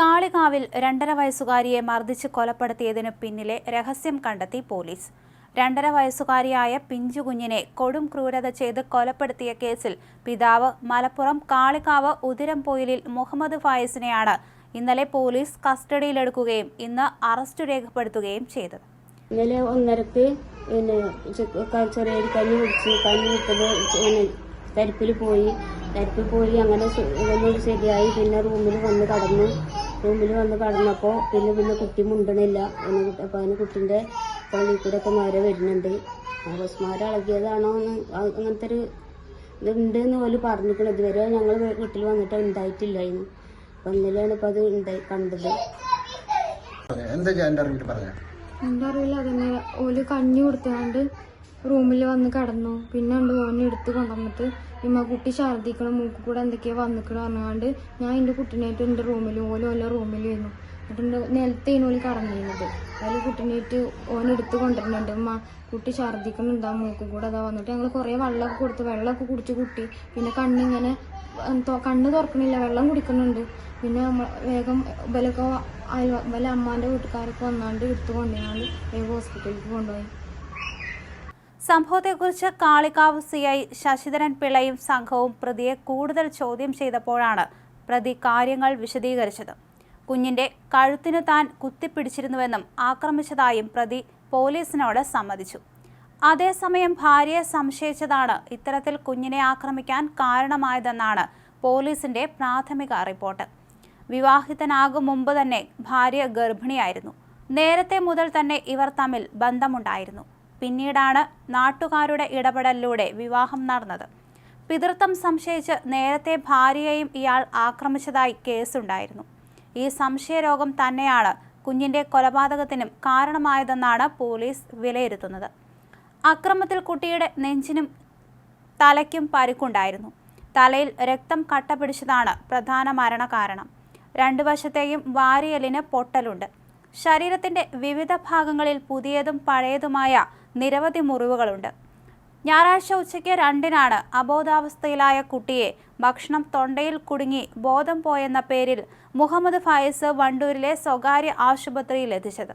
കാളികാവിൽ രണ്ടര വയസ്സുകാരിയെ മർദ്ദിച്ച് കൊലപ്പെടുത്തിയതിനു പിന്നിലെ രഹസ്യം കണ്ടെത്തി പോലീസ്. രണ്ടര വയസ്സുകാരിയായ പിഞ്ചു കുഞ്ഞിനെ കൊടും ക്രൂരത ചെയ്ത് കൊലപ്പെടുത്തിയ കേസിൽ പിതാവ് മലപ്പുറം കാളികാവ് ഉതിരംപൊയിലിൽ മുഹമ്മദ് ഫായിസിനെയാണ് ഇന്നലെ പോലീസ് കസ്റ്റഡിയിലെടുക്കുകയും ഇന്ന് അറസ്റ്റ് രേഖപ്പെടുത്തുകയും ചെയ്തത്. ഇന്നലെ ഒന്നരക്ക് ചെറിയൊരു കഞ്ഞി കുടിച്ച് കഞ്ഞി കിട്ടുമ്പോൾ തരിപ്പിൽ പോയി. തരിപ്പിൽ പോയി അങ്ങനെ ഇതൊന്നും ശരിയായി. പിന്നെ റൂമിൽ വന്ന് കടന്നു. റൂമിൽ വന്ന് കടന്നപ്പോൾ പിന്നെ പിന്നെ കുട്ടി മുണ്ടണില്ല. എന്ന് കുട്ടി- അപ്പോൾ അതിന് കുട്ടീന്റെ പള്ളി കൂടെ ഒക്കെ മര വരുന്നുണ്ട്. ബസ്മാര ഇളകിയതാണോ എന്ന് അങ്ങനത്തെ ഒരു ഇതുണ്ട് എന്ന് പോലും പറഞ്ഞിരിക്കണം. ഇതുവരെ ഞങ്ങൾ വീട്ടിൽ വന്നിട്ട് ഉണ്ടായിട്ടില്ലായിരുന്നു. അപ്പം ഇന്നലെയാണ് ഇപ്പോൾ അത് ഉണ്ടായി കണ്ടത്. എന്താ എന്റെ അറിവിൽ പറഞ്ഞത് എന്റെ അറിവിൽ അതന്നെ. ഓൽ കഞ്ഞി കൊടുത്താണ്ട് റൂമിൽ വന്ന് കിടന്നു. പിന്നെ ഉണ്ട് ഓനെ എടുത്ത് കൊണ്ടുവന്നിട്ട് ഇമ്മ കുട്ടി ഛർദ്ദിക്കണം മൂക്ക് കൂടെ എന്തൊക്കെയോ വന്നിക്കണം? പറഞ്ഞുകൊണ്ട് ഞാൻ എന്റെ കുട്ടീനായിട്ട് എന്റെ റൂമിൽ ഓല ഓല റൂമിൽ വരുന്നു എന്നിട്ട് നിലത്തേന് ഓൽ കടന്നിരുന്നത് അതിൽ കുട്ടീനായിട്ട് ഓനെടുത്ത് കൊണ്ടുവരുന്നുണ്ട്. ഉമ്മ കുട്ടി ഛർദ്ദിക്കുന്നുണ്ടാ മൂക്ക് കൂടെ അതാ വന്നിട്ട്. ഞങ്ങൾ കുറേ വെള്ളമൊക്കെ കൊടുത്ത്. വെള്ളമൊക്കെ കുടിച്ച് കുട്ടി. പിന്നെ കണ്ണിങ്ങനെ കണ്ണ് തുറക്കണില്ല. വെള്ളം കുടിക്കുന്നുണ്ട്. പിന്നെ വേഗം ഇവലൊക്കെ അയൽ ഇവലെ അമ്മാന്റെ വീട്ടുകാരൊക്കെ വന്നാണ്ട് എടുത്തു കൊണ്ടുപോയാണ്ട് വേഗം ഹോസ്പിറ്റലിലേക്ക് കൊണ്ടുപോയി. സംഭവത്തെക്കുറിച്ച് കാളികാവ് സി ഐ ശശിധരൻ പിള്ളയും സംഘവും പ്രതിയെ കൂടുതൽ ചോദ്യം ചെയ്തപ്പോഴാണ് പ്രതി കാര്യങ്ങൾ വിശദീകരിച്ചത്. കുഞ്ഞിന്റെ കഴുത്തിന് താൻ കുത്തിപ്പിടിച്ചിരുന്നുവെന്നും ആക്രമിച്ചതായും പ്രതി പോലീസിനോട് സമ്മതിച്ചു. അതേസമയം ഭാര്യയെ സംശയിച്ചതാണ് ഇത്തരത്തിൽ കുഞ്ഞിനെ ആക്രമിക്കാൻ കാരണമായതെന്നാണ് പോലീസിന്റെ പ്രാഥമിക റിപ്പോർട്ട്. വിവാഹിതനാകും മുമ്പ് തന്നെ ഭാര്യ ഗർഭിണിയായിരുന്നു. നേരത്തെ മുതൽ തന്നെ ഇവർ തമ്മിൽ ബന്ധമുണ്ടായിരുന്നു. പിന്നീടാണ് നാട്ടുകാരുടെ ഇടപെടലിലൂടെ വിവാഹം നടന്നത്. പിതൃത്വം സംശയിച്ച് നേരത്തെ ഭാര്യയെയും ഇയാൾ ആക്രമിച്ചതായി കേസുണ്ടായിരുന്നു. ഈ സംശയരോഗം തന്നെയാണ് കുഞ്ഞിന്റെ കൊലപാതകത്തിനും കാരണമായതെന്നാണ് പോലീസ് വിലയിരുത്തുന്നത്. അക്രമത്തിൽ കുട്ടിയുടെ നെഞ്ചിനും തലയ്ക്കും പരിക്കുണ്ടായിരുന്നു. തലയിൽ രക്തം കട്ട പിടിച്ചതാണ് പ്രധാന മരണകാരണം. രണ്ടു വശത്തെയും വാരിയലിന് പൊട്ടലുണ്ട്. ശരീരത്തിന്റെ വിവിധ ഭാഗങ്ങളിൽ പുതിയതും പഴയതുമായ നിരവധി മുറിവുകളുണ്ട്. ഞായറാഴ്ച ഉച്ചയ്ക്ക് രണ്ടിനാണ് അബോധാവസ്ഥയിലായ കുട്ടിയെ ഭക്ഷണം തൊണ്ടയിൽ കുടുങ്ങി ബോധം പോയെന്ന പേരിൽ മുഹമ്മദ് ഫായിസ് വണ്ടൂരിലെ സ്വകാര്യ ആശുപത്രിയിൽ എത്തിച്ചത്.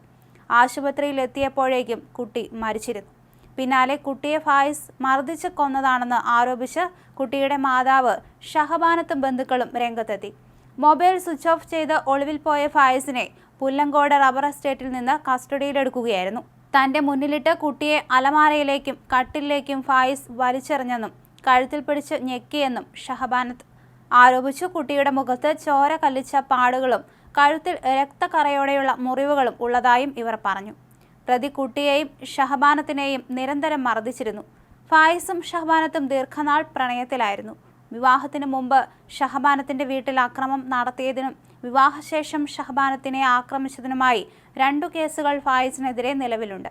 ആശുപത്രിയിൽ എത്തിയപ്പോഴേക്കും കുട്ടി മരിച്ചിരുന്നു. പിന്നാലെ കുട്ടിയെ ഫായിസ് മർദ്ദിച്ച് കൊന്നതാണെന്ന് ആരോപിച്ച് കുട്ടിയുടെ മാതാവ് ഷഹബാനത്തും ബന്ധുക്കളും രംഗത്തെത്തി. മൊബൈൽ സ്വിച്ച് ഓഫ് ചെയ്ത് ഒളിവിൽ പോയ ഫായിസിനെ പുല്ലങ്കോട് റബ്ബർ എസ്റ്റേറ്റിൽ നിന്ന് കസ്റ്റഡിയിലെടുക്കുകയായിരുന്നു. തന്റെ മുന്നിലിട്ട് കുട്ടിയെ അലമാരയിലേക്കും കട്ടിലേക്കും ഫായിസ് വലിച്ചെറിഞ്ഞെന്നും കഴുത്തിൽ പിടിച്ച് ഞെക്കിയെന്നും ഷഹബാനത്ത് ആരോപിച്ചു. കുട്ടിയുടെ മുഖത്ത് ചോര കല്ലിച്ച പാടുകളും കഴുത്തിൽ രക്തക്കറയോടെയുള്ള മുറിവുകളും ഉള്ളതായും ഇവർ പറഞ്ഞു. പ്രതി കുട്ടിയെയും ഷഹബാനത്തിനെയും നിരന്തരം മർദ്ദിച്ചിരുന്നു. ഫായിസും ഷഹബാനത്തും ദീർഘനാൾ പ്രണയത്തിലായിരുന്നു. വിവാഹത്തിന് മുമ്പ് ഷഹബാനത്തിന്റെ വീട്ടിൽ അക്രമം നടത്തിയതിനും വിവാഹശേഷം ഷഹബാനത്തിനെ ആക്രമിച്ചതിനുമായി രണ്ടു കേസുകൾ ഫായിസിനെതിരെ നിലവിലുണ്ട്.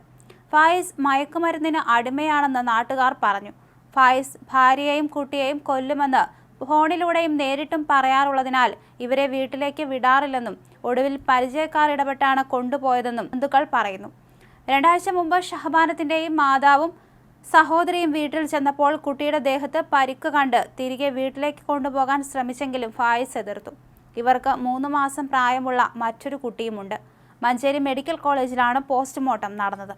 ഫായിസ് മയക്കുമരുന്നിന് അടിമയാണെന്ന് നാട്ടുകാർ പറഞ്ഞു. ഫായിസ് ഭാര്യയെയും കുട്ടിയെയും കൊല്ലുമെന്ന് ഫോണിലൂടെയും നേരിട്ടും പറയാറുള്ളതിനാൽ ഇവരെ വീട്ടിലേക്ക് വിടാറില്ലെന്നും ഒടുവിൽ പരിചയക്കാർ ഇടപെട്ടാണ് കൊണ്ടുപോയതെന്നും ബന്ധുക്കൾ പറയുന്നു. രണ്ടാഴ്ച മുമ്പ് ഷഹബാനത്തിന്റെയും മാതാവും സഹോദരിയും വീട്ടിൽ ചെന്നപ്പോൾ കുട്ടിയുടെ ദേഹത്ത് പരിക്ക് കണ്ട് തിരികെ വീട്ടിലേക്ക് കൊണ്ടുപോകാൻ ശ്രമിച്ചെങ്കിലും ഫായിസ് എതിർത്തു. ഇവർക്ക് മൂന്ന് മാസം പ്രായമുള്ള മറ്റൊരു കുട്ടിയുമുണ്ട്. മഞ്ചേരി മെഡിക്കൽ കോളേജിലാണ് പോസ്റ്റ്മോർട്ടം നടന്നത്.